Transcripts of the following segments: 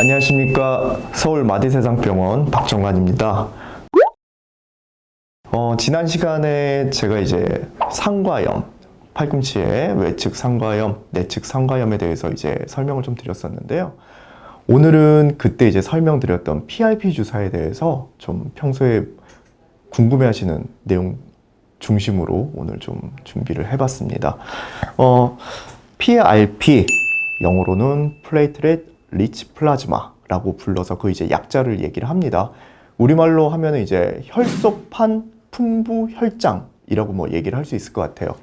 안녕하십니까 서울 마디세상병원 박정관입니다. 어, 지난 시간에 제가 이제 상과염, 팔꿈치의 외측 상과염, 내측 상과염에 대해서 이제 설명을 좀 드렸었는데요. 오늘은 그때 이제 설명드렸던 PRP 주사에 대해서 좀 평소에 궁금해하시는 내용 중심으로 오늘 좀 준비를 해봤습니다. 어, PRP 영어로는 플레이트렛 리치 플라즈마라고 불러서 그 이제 약자를 얘기를 합니다. 우리말로 하면은 이제 혈소판 풍부 혈장이라고 뭐 얘기를 할 수 있을 것 같아요.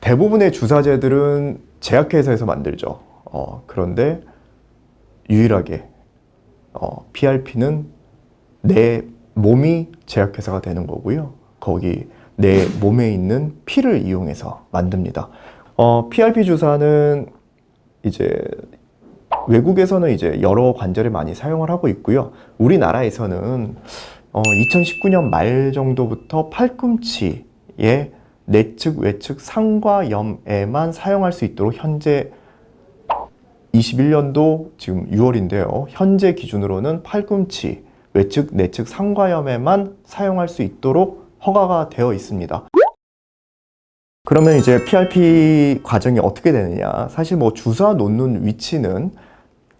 대부분의 주사제들은 제약회사에서 만들죠. 어, 그런데 유일하게 어, PRP는 내 몸이 제약회사가 되는 거고요. 거기 내 몸에 있는 피를 이용해서 만듭니다. 어, PRP 주사는 이제 외국에서는 이제 여러 관절에 많이 사용을 하고 있고요. 우리나라에서는 어, 2019년 말 정도부터 팔꿈치에 내측, 외측 상과염에만 사용할 수 있도록 현재 21년도 지금 6월인데요. 현재 기준으로는 팔꿈치, 외측, 내측 상과염에만 사용할 수 있도록 허가가 되어 있습니다. 그러면 이제 PRP 과정이 어떻게 되느냐? 사실 뭐 주사 놓는 위치는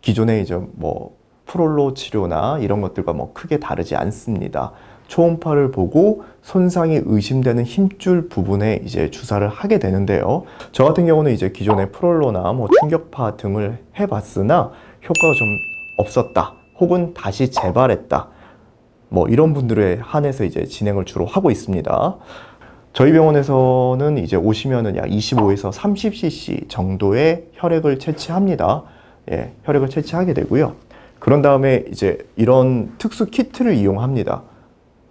기존의 이제 뭐 프롤로 치료나 이런 것들과 뭐 크게 다르지 않습니다. 초음파를 보고 손상이 의심되는 힘줄 부분에 이제 주사를 하게 되는데요. 저 같은 경우는 이제 기존의 프롤로나 뭐 충격파 등을 해봤으나 효과가 좀 없었다. 혹은 다시 재발했다. 뭐 이런 분들에 한해서 이제 진행을 주로 하고 있습니다. 저희 병원에서는 이제 오시면은 약 25에서 30cc 정도의 혈액을 채취합니다. 예, 혈액을 채취하게 되고요. 그런 다음에 이제 이런 특수 키트를 이용합니다.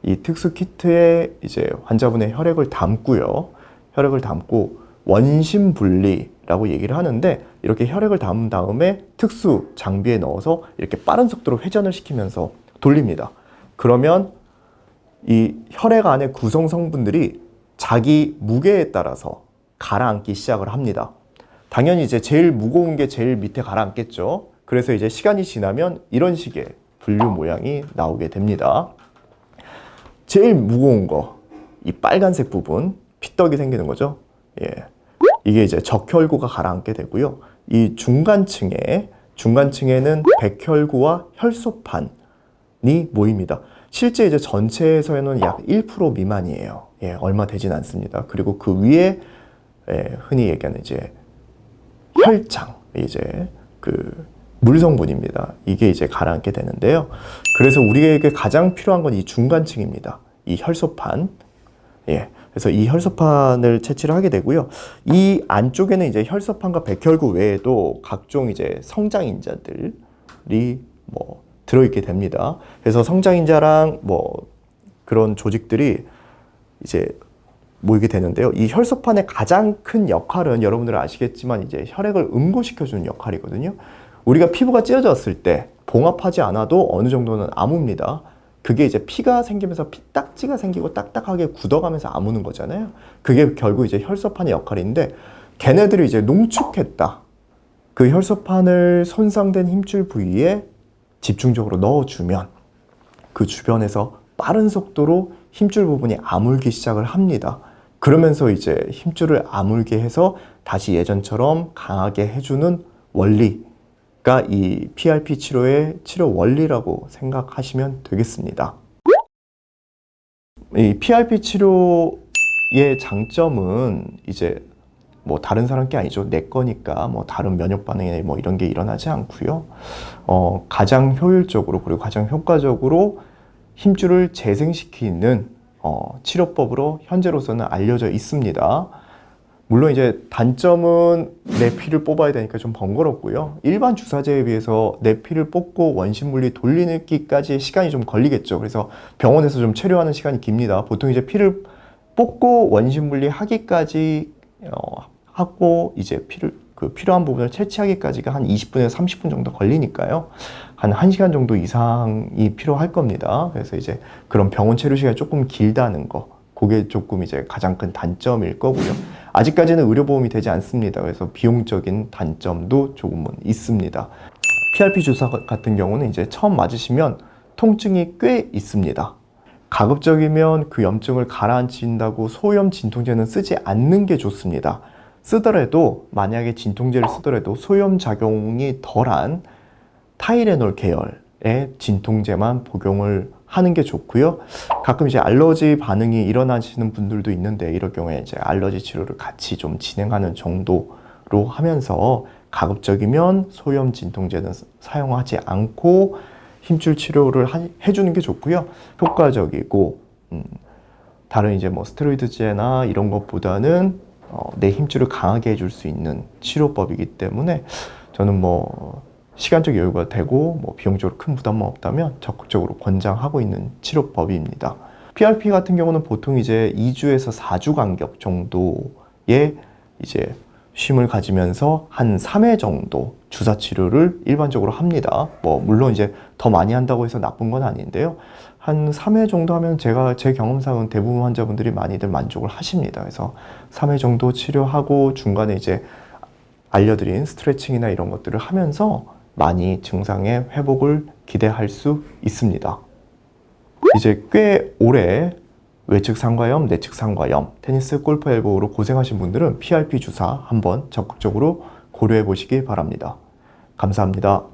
이 특수 키트에 이제 환자분의 혈액을 담고요. 혈액을 담고 원심 분리라고 얘기를 하는데 이렇게 혈액을 담은 다음에 특수 장비에 넣어서 이렇게 빠른 속도로 회전을 시키면서 돌립니다. 그러면 이 혈액 안에 구성 성분들이 자기 무게에 따라서 가라앉기 시작을 합니다. 당연히 이제 제일 무거운 게 제일 밑에 가라앉겠죠. 그래서 이제 시간이 지나면 이런 식의 분류 모양이 나오게 됩니다. 제일 무거운 거, 이 빨간색 부분, 피떡이 생기는 거죠. 예. 이게 이제 적혈구가 가라앉게 되고요. 이 중간층에, 중간층에는 백혈구와 혈소판이 모입니다. 실제 이제 전체에서는 약 1% 미만이에요. 예, 얼마 되진 않습니다. 그리고 그 위에 예, 흔히 얘기하는 이제 혈장, 이제 그 물성분입니다. 이게 이제 가라앉게 되는데요. 그래서 우리에게 가장 필요한 건 이 중간층입니다. 이 혈소판. 예. 그래서 이 혈소판을 채취를 하게 되고요. 이 안쪽에는 이제 혈소판과 백혈구 외에도 각종 이제 성장인자들이 뭐 들어있게 됩니다. 그래서 성장인자랑 뭐 그런 조직들이 이제 모이게 되는데요. 이 혈소판의 가장 큰 역할은 여러분들 아시겠지만 이제 혈액을 응고시켜주는 역할이거든요. 우리가 피부가 찢어졌을 때 봉합하지 않아도 어느 정도는 아뭅니다. 그게 이제 피가 생기면서 피딱지가 생기고 딱딱하게 굳어가면서 아무는 거잖아요. 그게 결국 이제 혈소판의 역할인데 걔네들이 이제 농축했다. 그 혈소판을 손상된 힘줄 부위에 집중적으로 넣어주면 그 주변에서 빠른 속도로 힘줄 부분이 아물기 시작을 합니다. 그러면서 이제 힘줄을 아물게 해서 다시 예전처럼 강하게 해주는 원리가 이 PRP 치료의 치료 원리라고 생각하시면 되겠습니다. 이 PRP 치료의 장점은 이제 뭐 다른 사람 게 아니죠. 내 거니까 뭐 다른 면역 반응이나 뭐 이런 게 일어나지 않고요. 어, 가장 효율적으로 그리고 가장 효과적으로 힘줄을 재생시키는 어, 치료법으로 현재로서는 알려져 있습니다. 물론 이제 단점은 내 피를 뽑아야 되니까 좀 번거롭고요. 일반 주사제에 비해서 내 피를 뽑고 원심 분리 돌리기까지 시간이 좀 걸리겠죠. 그래서 병원에서 좀 체류하는 시간이 깁니다. 보통 이제 피를 뽑고 원심 분리 하기까지 어, 하고 이제 피를 그 필요한 부분을 채취하기까지가 한 20분에서 30분 정도 걸리니까요. 한 1시간 정도 이상이 필요할 겁니다. 그래서 이제 그런 병원 체류 시간이 조금 길다는 거. 그게 조금 이제 가장 큰 단점일 거고요. 아직까지는 의료보험이 되지 않습니다. 그래서 비용적인 단점도 조금은 있습니다. PRP 주사 같은 경우는 이제 처음 맞으시면 통증이 꽤 있습니다. 가급적이면 그 염증을 가라앉힌다고 소염 진통제는 쓰지 않는 게 좋습니다. 쓰더라도 만약에 진통제를 쓰더라도 소염 작용이 덜한 타이레놀 계열의 진통제만 복용을 하는 게 좋고요. 가끔 이제 알러지 반응이 일어나시는 분들도 있는데 이럴 경우에 이제 알러지 치료를 같이 좀 진행하는 정도로 하면서 가급적이면 소염 진통제는 사용하지 않고 힘줄 치료를 하- 해주는 게 좋고요. 효과적이고 음, 다른 이제 뭐 스테로이드제나 이런 것보다는 어, 내 힘줄을 강하게 해줄 수 있는 치료법이기 때문에 저는 뭐 시간적 여유가 되고 뭐 비용적으로 큰 부담만 없다면 적극적으로 권장하고 있는 치료법입니다. PRP 같은 경우는 보통 이제 2주에서 4주 간격 정도의 이제 쉼을 가지면서 한 3회 정도 주사 치료를 일반적으로 합니다. 뭐 물론 이제 더 많이 한다고 해서 나쁜 건 아닌데요. 한 3회 정도 하면 제가 제 경험상은 대부분 환자분들이 많이들 만족을 하십니다. 그래서 3회 정도 치료하고 중간에 이제 알려드린 스트레칭이나 이런 것들을 하면서 많이 증상의 회복을 기대할 수 있습니다. 이제 꽤 오래 외측 상과염, 내측 상과염, 테니스, 골프 엘보로 고생하신 분들은 PRP 주사 한번 적극적으로 고려해 보시기 바랍니다. 감사합니다.